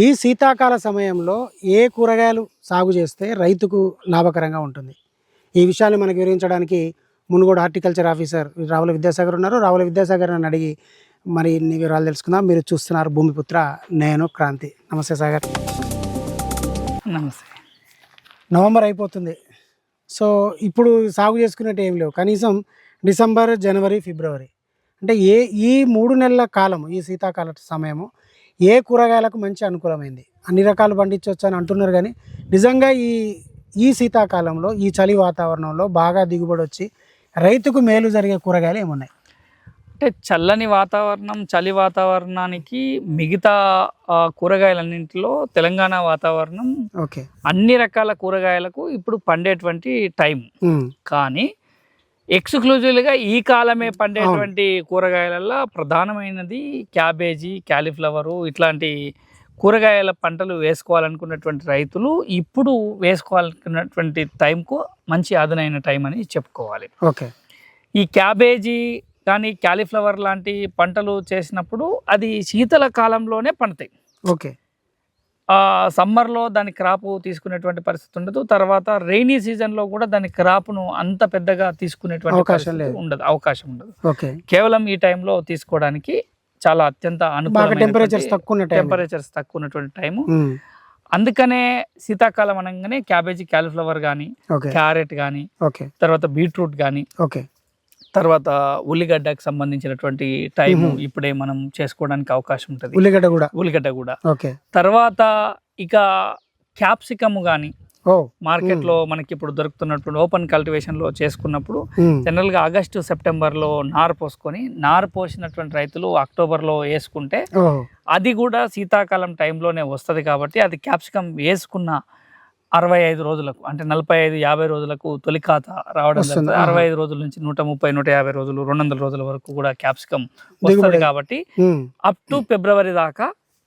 ఈ శీతాకాల సమయంలో ఏ కూరగాయలు సాగు చేస్తే రైతుకు లాభకరంగా ఉంటుంది? ఈ విషయాన్ని మనకు వివరించడానికి మునుగోడు హార్టికల్చర్ ఆఫీసర్ రావుల విద్యాసాగర్ ఉన్నారు. రావుల విద్యాసాగర్ అని అడిగి మరి ఇన్ని వివరాలు తెలుసుకుందాం. మీరు చూస్తున్నారు భూమిపుత్ర నేను క్రాంతి. నమస్తే సాగర్. నమస్తే. నవంబర్ అయిపోతుంది. సో ఇప్పుడు సాగు చేసుకునేట్టు ఏం లేవు. కనీసం డిసెంబర్ జనవరి ఫిబ్రవరి. అంటే ఏ ఈ మూడు నెలల కాలం ఈ శీతాకాల సమయము ఏ కూరగాయలకు మంచి అనుకూలమైంది? అన్ని రకాలు పండించవచ్చు అని అంటున్నారు కానీ నిజంగా ఈ ఈ శీతాకాలంలో ఈ చలి వాతావరణంలో బాగా దిగుబడి వచ్చి రైతుకు మేలు జరిగే కూరగాయలు ఏమున్నాయి? అంటే చల్లని వాతావరణం చలి వాతావరణానికి మిగతా కూరగాయలన్నింటిలో తెలంగాణ వాతావరణం ఓకే. అన్ని రకాల కూరగాయలకు ఇప్పుడు పండేటువంటి టైం. కానీ ఎక్స్క్లూజివ్గా ఈ కాలమే పండేటువంటి కూరగాయలలో ప్రధానమైనది క్యాబేజీ క్యాలీఫ్లవరు ఇట్లాంటి కూరగాయల పంటలు వేసుకోవాలనుకున్నటువంటి రైతులు ఇప్పుడు వేసుకోవాలనుకున్నటువంటి టైంకు మంచి అదునైన టైం అని చెప్పుకోవాలి. ఓకే. ఈ క్యాబేజీ కానీ క్యాలీఫ్లవర్ లాంటి పంటలు చేసినప్పుడు అది శీతల కాలంలోనే పండుతాయి. ఓకే. సమ్మర్లో దాని క్రాపు తీసుకునేటువంటి పరిస్థితి ఉండదు. తర్వాత రెయినీ సీజన్లో కూడా దాని క్రాప్ను అంత పెద్దగా తీసుకునేటువంటి అవకాశం. ఉండదు. అవకాశం ఉండదు. ఓకే. కేవలం ఈ టైంలో తీసుకోవడానికి చాలా అత్యంత బాగా టెంపరేచర్స్ అనుకూల తక్కువ టెంపరేచర్స్ తక్కువ ఉన్నటువంటి టైము. అందుకనే శీతాకాలం అనగానే క్యాబేజీ క్యాలీఫ్లవర్ కానీ క్యారెట్ కానీ తర్వాత బీట్రూట్ కానీ ఓకే. తర్వాత ఉల్లిగడ్డకు సంబంధించినటువంటి టైము. ఇప్పుడే మనం చేసుకోవడానికి అవకాశం ఉంటుంది. ఉల్లిగడ్డ కూడా? ఉల్లిగడ్డ కూడా. ఓకే. తర్వాత ఇక క్యాప్సికమ్ కానీ ఓ. మార్కెట్లో మనకి ఇప్పుడు దొరుకుతున్నటువంటి ఓపెన్ కల్టివేషన్లో చేసుకున్నప్పుడు ఉమ్, జనరల్గా ఆగస్టు సెప్టెంబర్లో నారు పోసుకొని నారు పోసినటువంటి రైతులు అక్టోబర్లో వేసుకుంటే ఓహో. అది కూడా శీతాకాలం టైంలోనే వస్తుంది కాబట్టి అది క్యాప్సికమ్ వేసుకున్న అరవై ఐదు రోజులకు అంటే నలభై ఐదు యాభై రోజులకు తొలి ఖాత రావడం. జరుగుతుంది. అరవై ఐదు రోజుల నుంచి నూట ముప్పై నూట యాభై రోజులు రెండు వందల రోజుల వరకు కూడా క్యాప్సికమ్ వస్తుంది. కాబట్టి అప్ టు ఫిబ్రవరి దాకా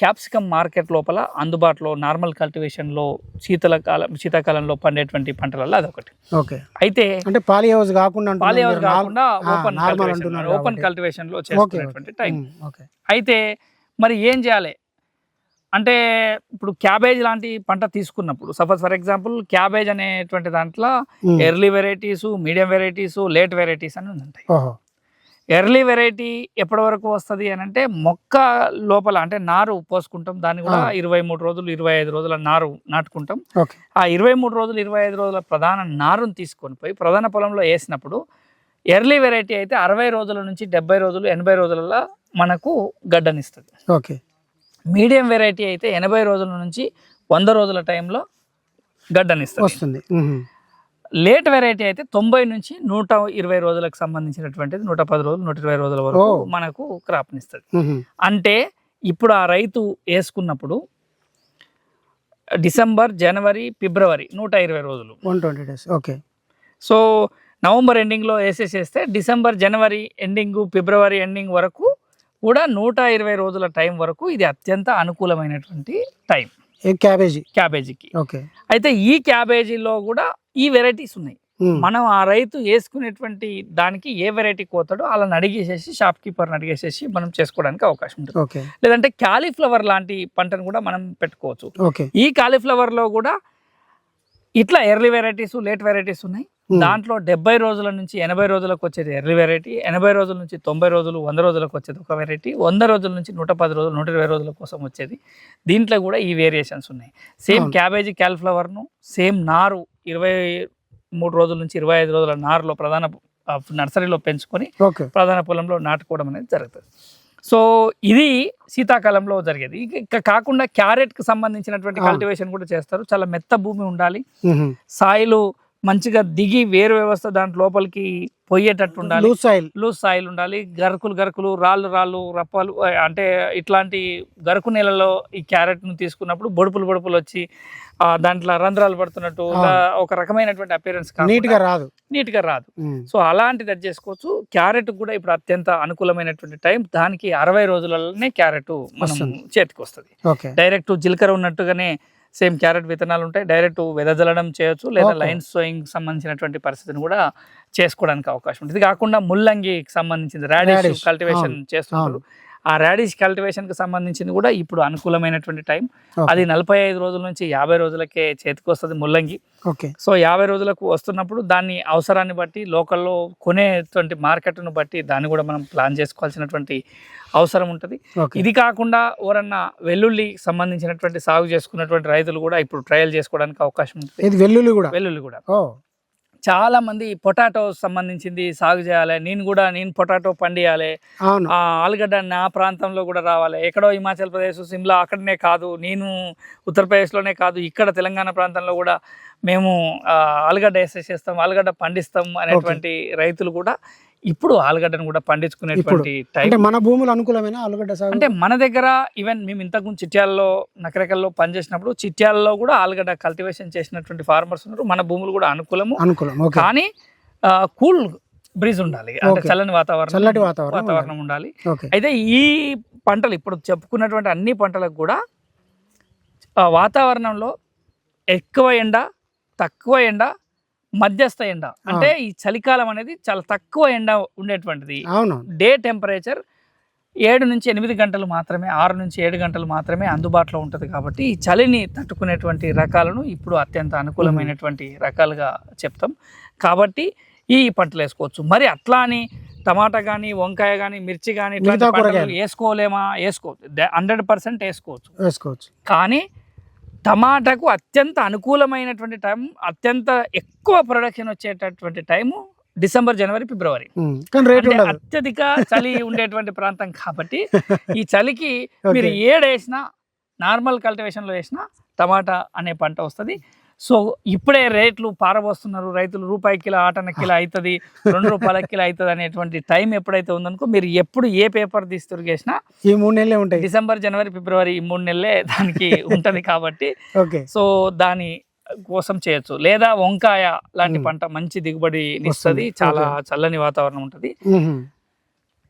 క్యాప్సికమ్ మార్కెట్ లోపల అందుబాటులో నార్మల్ కల్టివేషన్లో శీతల కాలం శీతాకాలంలో పండేటువంటి పంటలలో అదొకటి ఓకే అయితే అంటే పాలి హౌస్ కాకుండా పాలి హౌస్ కాకుండా ఓపెన్ కల్టివేషన్ ఓపెన్ కాబట్టి. కల్టివేషన్లో ఓకే చేసుకునేటువంటి టైం అయితే మరి ఏం చేయాలి అంటే ఇప్పుడు క్యాబేజ్ లాంటి పంట తీసుకున్నప్పుడు సపోజ్ ఫర్ ఎగ్జాంపుల్ క్యాబేజ్ అనేటువంటి దాంట్లో early varieties medium varieties late varieties అని ఉంటాయి ఎర్లీ వెరైటీ ఎప్పటి వరకు వస్తుంది అని అంటే మొక్క లోపల అంటే నారు పోసుకుంటాం దాన్ని కూడా. ఇరవై మూడు రోజులు ఇరవై ఐదు రోజుల నారు నాటుకుంటాం. ఆ ఇరవై మూడు రోజులు ఇరవై ఐదు రోజుల ప్రధాన నారుని తీసుకొని పోయి ప్రధాన పొలంలో వేసినప్పుడు ఎర్లీ వెరైటీ అయితే అరవై రోజుల నుంచి డెబ్బై రోజులు ఎనభై రోజులలో మనకు గడ్డనిస్తుంది. ఓకే. మీడియం వెరైటీ అయితే ఎనభై రోజుల నుంచి వంద రోజుల టైంలో గడ్డనిస్తుంది. వస్తుంది. లేట్ వెరైటీ అయితే తొంభై నుంచి నూట ఇరవై రోజులకు సంబంధించినటువంటిది నూట పది రోజులు నూట ఇరవై రోజుల వరకు. మనకు క్రాప్నిస్తుంది అంటే ఇప్పుడు ఆ రైతు వేసుకున్నప్పుడు డిసెంబర్ జనవరి ఫిబ్రవరి నూట ఇరవై రోజులు. One twenty days okay so November ఎండింగ్లో వేసేసేస్తే డిసెంబర్ జనవరి ఎండింగ్ ఫిబ్రవరి ఎండింగ్ వరకు కూడా నూట ఇరవై రోజుల టైం వరకు ఇది అత్యంత అనుకూలమైనటువంటి టైం. క్యాబేజీ? క్యాబేజీకి. ఓకే. అయితే ఈ క్యాబేజీలో కూడా ఈ వెరైటీస్ ఉన్నాయి. మనం ఆ రైతు వేసుకునేటువంటి దానికి ఏ వెరైటీ కోతాడో అలా అడిగేసేసి షాప్ కీపర్ని అడిగేసేసి మనం చేసుకోవడానికి అవకాశం ఉంటుంది. ఓకే. లేదంటే క్యాలీఫ్లవర్ లాంటి పంటను కూడా మనం పెట్టుకోవచ్చు. ఓకే. ఈ కాలీఫ్లవర్లో కూడా ఇట్లా ఎర్లీ వెరైటీస్ లేట్ వెరైటీస్ ఉన్నాయి. దాంట్లో డెబ్బై రోజుల నుంచి ఎనభై రోజులకు వచ్చేది ఎర్లీ వెరైటీ ఎనభై రోజుల నుంచి తొంభై రోజులు వంద రోజులకు వచ్చేది ఒక వెరైటీ వంద రోజుల నుంచి నూట పది రోజులు నూట ఇరవై రోజుల కోసం వచ్చేది. దీంట్లో కూడా ఈ వేరియేషన్స్ ఉన్నాయి. సేమ్. క్యాబేజీ క్యాలిఫ్లవర్ను సేమ్ నారు ఇరవై మూడు రోజుల నుంచి ఇరవై ఐదు రోజుల నారులో ప్రధాన నర్సరీలో పెంచుకొని ప్రధాన పొలంలో నాటుకోవడం అనేది జరుగుతుంది. సో ఇది శీతాకాలంలో జరిగేది. ఇక- కాకుండా క్యారెట్కి సంబంధించినటువంటి. కల్టివేషన్ కూడా చేస్తారు. చాలా మెత్త భూమి ఉండాలి. ఉహు, సాయిలు మంచిగా దిగి వేరు వ్యవస్థ దాంట్ లోపలికి పోయేటట్టు ఉండాలి. లూజ్ సాయిల్ లూజ్ సాయిల్ ఉండాలి. గరుకులు గరుకులు రాళ్ళు రాళ్ళు రప్పలు అంటే ఇట్లాంటి గరుకు నేలలో ఈ క్యారెట్ను తీసుకున్నప్పుడు బొడుపులు బొడుపులు వచ్చి ఆ, దాంట్లో రంధ్రాలు పడుతున్నట్టు ఒక- రకమైనటువంటి అపియరెన్స్ నీట్గా రాదు. నీట్గా రాదు సో అలాంటిది అది చేసుకోవచ్చు. క్యారెట్ కూడా ఇప్పుడు అత్యంత అనుకూలమైనటువంటి టైం. దానికి అరవై రోజులలోనే క్యారెట్ మనం. చేతికి వస్తుంది. డైరెక్ట్ జీలకర్ర ఉన్నట్టుగానే సేమ్ క్యారెట్ విత్తనాలు ఉంటాయి. డైరెక్ట్ వెదజల్లడం చేయొచ్చు లేదా. లైన్ సోయింగ్ సంబంధించినటువంటి పరిస్థితిని కూడా చేసుకోవడానికి అవకాశం ఉంటుంది. ఇది కాకుండా ముల్లంగికి సంబంధించింది. రాడిష్ కల్టివేషన్ చేస్తుంటారు. ఆ రాడిష్ కల్టివేషన్కి సంబంధించింది కూడా ఇప్పుడు అనుకూలమైనటువంటి టైం. అది నలభై ఐదు రోజుల నుంచి యాభై రోజులకే చేతికి వస్తుంది ముల్లంగి. ఓకే. సో యాభై రోజులకు వస్తున్నప్పుడు దాన్ని అవసరాన్ని బట్టి లోకల్లో కొనేటువంటి మార్కెట్ను బట్టి దాన్ని కూడా మనం ప్లాన్ చేసుకోవాల్సినటువంటి అవసరం ఉంటుంది. ఇది కాకుండా ఎవరన్నా వెల్లుల్లి సంబంధించినటువంటి సాగు చేసుకున్నటువంటి రైతులు కూడా ఇప్పుడు ట్రయల్ చేసుకోవడానికి అవకాశం ఉంటుంది. ఇది వెల్లుల్లి కూడా? వెల్లుల్లి కూడా. ఓ చాలా మంది పొటాటో సంబంధించింది సాగు చేయాలి. నేను కూడా నేను పొటాటో పండియాలి. ఆలుగడ్డ నా ప్రాంతంలో కూడా రావాలి. ఎక్కడో హిమాచల్ ప్రదేశ్ సిమ్లా అక్కడనే కాదు. నేను ఉత్తరప్రదేశ్లోనే కాదు. ఇక్కడ తెలంగాణ ప్రాంతంలో కూడా మేము ఆ, ఆలుగడ్డ వేసేసేస్తాం ఆలుగడ్డ పండిస్తాం అనేటువంటి రైతులు కూడా ఇప్పుడు ఆలుగడ్డను కూడా పండించుకునేటువంటి టైం అంటే మన భూములు అనుకూలమైన ఆలుగడ్డ సాగు? అంటే మన దగ్గర ఈవెన్ మేము ఇంతకుముందు చిట్యాలలో నకరకల్లో పనిచేసినప్పుడు చిట్యాలలో కూడా ఆలుగడ్డ కల్టివేషన్ చేసినటువంటి ఫార్మర్స్ ఉన్నారు. మన భూములు కూడా అనుకూలము. అనుకూలం కానీ కూల్ బ్రీజ్ ఉండాలి. అంటే. చల్లని వాతావరణం చల్లటి వాతావరణం వాతావరణం ఉండాలి. అయితే ఈ పంటలు ఇప్పుడు చెప్పుకున్నటువంటి అన్ని పంటలకు కూడా వాతావరణంలో ఎక్కువ ఎండ తక్కువ ఎండ మధ్యస్థ ఎండ. అంటే ఈ చలికాలం అనేది చాలా తక్కువ ఎండ ఉండేటువంటిది. అవును. డే టెంపరేచర్ ఏడు నుంచి ఎనిమిది గంటలు మాత్రమే ఆరు నుంచి ఏడు గంటలు మాత్రమే అందుబాటులో ఉంటుంది కాబట్టి ఈ చలిని తట్టుకునేటువంటి రకాలను ఇప్పుడు అత్యంత అనుకూలమైనటువంటి రకాలుగా చెప్తాం. కాబట్టి ఈ పంటలు వేసుకోవచ్చు. మరి అట్లా అని టమాటా కానీ వంకాయ కానీ మిర్చి కానీ. వేసుకోలేమా? వేసుకోవచ్చు హండ్రెడ్ పర్సెంట్ వేసుకోవచ్చు. వేసుకోవచ్చు. కానీ టమాటాకు అత్యంత అనుకూలమైనటువంటి టైం అత్యంత ఎక్కువ ప్రొడక్షన్ వచ్చేటటువంటి టైము డిసెంబర్ జనవరి ఫిబ్రవరి. అత్యధిక చలి ఉండేటువంటి ప్రాంతం కాబట్టి ఈ చలికి. మీరు ఏడు వేసినా నార్మల్ కల్టివేషన్లో వేసినా టమాటా అనే పంట వస్తుంది. సో ఇప్పుడే రేట్లు పారబోస్తున్నారు రైతులు రూపాయి కిలో ఆటన కిలో అవుతుంది రెండు రూపాయల కిలో అవుతుంది అనేటువంటి టైం ఎప్పుడైతే ఉందనుకో మీరు ఎప్పుడు ఏ పేపర్ తీసి తిరిగేసినా ఈ మూడు నెలలే ఉంటాయి డిసెంబర్ జనవరి ఫిబ్రవరి ఈ మూడు నెలలే దానికి ఉంటది కాబట్టి ఓకే సో దాని కోసం చేయొచ్చు లేదా వంకాయ లాంటి. పంట మంచి దిగుబడి. ఇస్తుంది చాలా. చల్లని వాతావరణం ఉంటది.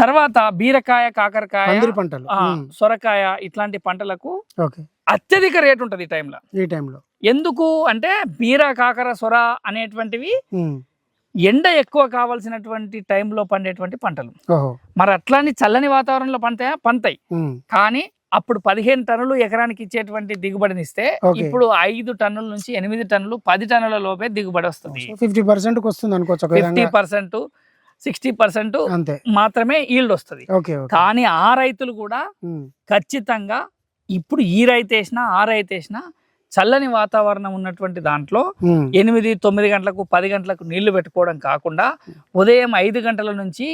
తర్వాత బీరకాయ కాకరకాయ పందిరి పంటలు. సొరకాయ ఇట్లాంటి పంటలకు అత్యధిక రేట్ ఉంటుంది ఈ టైంలో. ఈ టైంలో. ఎందుకు అంటే బీర కాకర సొర అనేటువంటివి. ఎండ ఎక్కువ కావాల్సినటువంటి టైంలో పండేటువంటి పంటలు. మరి అట్లాని చల్లని వాతావరణంలో పంతాయా. పంతాయి. కానీ అప్పుడు పదిహేను టన్నులు ఎకరానికి ఇచ్చేటువంటి దిగుబడిని ఇస్తే ఓకే. ఇప్పుడు ఐదు టన్నుల నుంచి ఎనిమిది టన్నులు పది టన్నుల లోపే దిగుబడి వస్తుంది. ఫిఫ్టీ పర్సెంట్ వస్తుంది అనుకోవచ్చు ఫిఫ్టీ పర్సెంట్ సిక్స్టీ పర్సెంట్ మాత్రమే ఈల్డ్ వస్తుంది కానీ ఆ రైతులు కూడా. ఖచ్చితంగా ఇప్పుడు ఈ రైతు వేసినా ఆ రైతు వేసినా చల్లని వాతావరణం ఉన్నటువంటి దాంట్లో. ఎనిమిది తొమ్మిది గంటలకు పది గంటలకు నీళ్ళు పెట్టుకోవడం కాకుండా ఉదయం ఐదు గంటల నుంచి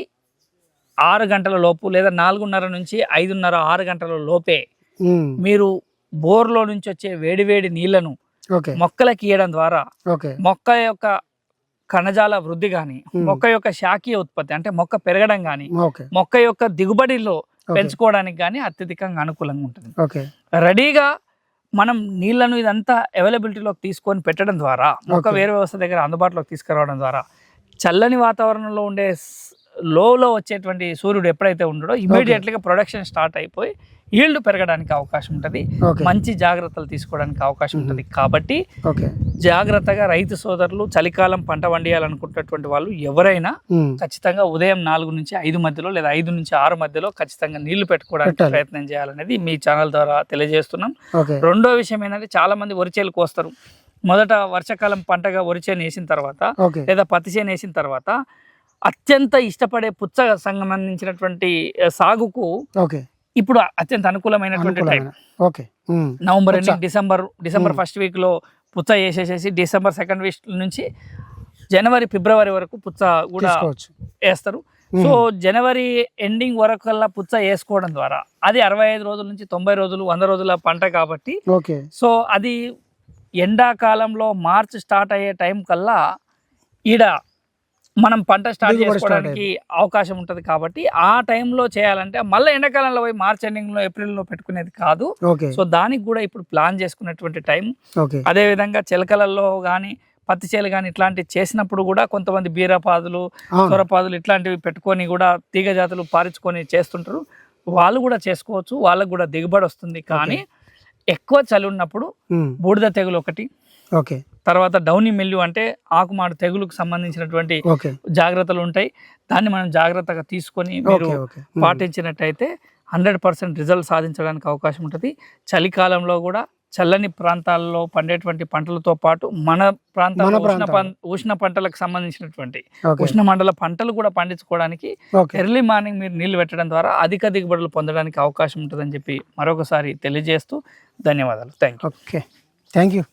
ఆరు గంటల లోపు లేదా నాలుగున్నర నుంచి ఐదున్నర ఆరు గంటల లోపే. మీరు బోర్లో నుంచి వచ్చే వేడివేడి నీళ్ళను ఓకే మొక్కలకి ఇవ్వడం ద్వారా మొక్క యొక్క కణజాల వృద్ధి కానీ Hmm. మొక్క యొక్క శాఖీయ ఉత్పత్తి అంటే మొక్క పెరగడం కానీ ఓకే మొక్క యొక్క దిగుబడిలో. పెంచుకోవడానికి కానీ అత్యధికంగా అనుకూలంగా ఉంటుంది రెడీగా మనం నీళ్ళను ఇదంతా అవైలబిలిటీలోకి తీసుకొని పెట్టడం ద్వారా మొక్క. వేరు వ్యవస్థ దగ్గర అందుబాటులోకి తీసుకురావడం ద్వారా చల్లని వాతావరణంలో ఉండే లోలో వచ్చేటువంటి సూర్యుడు ఎప్పుడైతే ఉండడో ఇమీడియట్లీగా ప్రొడక్షన్ స్టార్ట్ అయిపోయి ఈల్డ్ పెరగడానికి అవకాశం ఉంటుంది. మంచి జాగ్రత్తలు తీసుకోవడానికి అవకాశం ఉంటుంది. కాబట్టి జాగ్రత్తగా రైతు సోదరులు చలికాలం పంట వండియాలనుకున్నటువంటి వాళ్ళు ఎవరైనా. ఖచ్చితంగా ఉదయం నాలుగు నుంచి ఐదు మధ్యలో లేదా ఐదు నుంచి ఆరు మధ్యలో ఖచ్చితంగా నీళ్ళు పెట్టుకోవడానికి. ప్రయత్నం చేయాలనేది మీ ఛానల్ ద్వారా తెలియజేస్తున్నాం. రెండో విషయం ఏంటంటే చాలా మంది వరిచేలు కోస్తారు. మొదట వర్షాకాలం పంటగా వరిచేను వేసిన తర్వాత లేదా పత్తి చేను వేసిన తర్వాత అత్యంత ఇష్టపడే పుచ్చ సంబంధించినటువంటి సాగుకు ఓకే. ఇప్పుడు అత్యంత అనుకూలమైనటువంటి time okay. November. Ending December December. First వీక్లో పుచ్చ వేసేసేసి డిసెంబర్ సెకండ్ వీక్ నుంచి జనవరి ఫిబ్రవరి వరకు పుచ్చ కూడా వేస్తారు. సో జనవరి ఎండింగ్ వరకు కల్లా పుచ్చ వేసుకోవడం ద్వారా అది అరవై ఐదు రోజుల నుంచి తొంభై రోజులు వంద రోజుల పంట కాబట్టి ఓకే. సో అది ఎండాకాలంలో మార్చ్ స్టార్ట్ అయ్యే టైం కల్లా ఈడ మనం పంట స్టార్ట్ చేసుకోవడానికి అవకాశం ఉంటుంది కాబట్టి ఆ టైంలో చేయాలంటే మళ్ళీ ఎండాకాలంలో పోయి మార్చ్ ఎండింగ్లో ఏప్రిల్లో పెట్టుకునేది కాదు. సో దానికి కూడా ఇప్పుడు ప్లాన్ చేసుకున్నటువంటి టైం. అదే విధంగా చిలకలలో కానీ పత్తి చేలు కానీ ఇట్లాంటివి చేసినప్పుడు కూడా కొంతమంది బీరపాదులు సొరపాదులు ఇట్లాంటివి పెట్టుకొని కూడా తీగ జాతులు పారించుకొని చేస్తుంటారు. వాళ్ళు కూడా చేసుకోవచ్చు వాళ్ళకు కూడా దిగుబడి వస్తుంది. కానీ ఎక్కువ చలి ఉన్నప్పుడు. బూడిద తెగులు ఒకటి. ఓకే. తర్వాత డౌనీ మెల్లు అంటే ఆకుమాడు తెగులుకు సంబంధించినటువంటి జాగ్రత్తలు ఉంటాయి. దాన్ని మనం జాగ్రత్తగా తీసుకొని మీరు. పాటించినట్టయితే హండ్రెడ్ పర్సెంట్ రిజల్ట్ సాధించడానికి అవకాశం ఉంటుంది. చలికాలంలో కూడా చల్లని ప్రాంతాల్లో పండేటువంటి పంటలతో పాటు మన ప్రాంతంలో మన ఉష్ణ ఉష్ణ పంటలకు సంబంధించినటువంటి ఉష్ణ మండల పంటలు కూడా పండించుకోవడానికి ఎర్లీ మార్నింగ్ మీరు నీళ్ళు పెట్టడం ద్వారా అధిక దిగుబడులు పొందడానికి అవకాశం ఉంటుందని చెప్పి మరొకసారి తెలియజేస్తూ ధన్యవాదాలు. Thank you okay. Thank you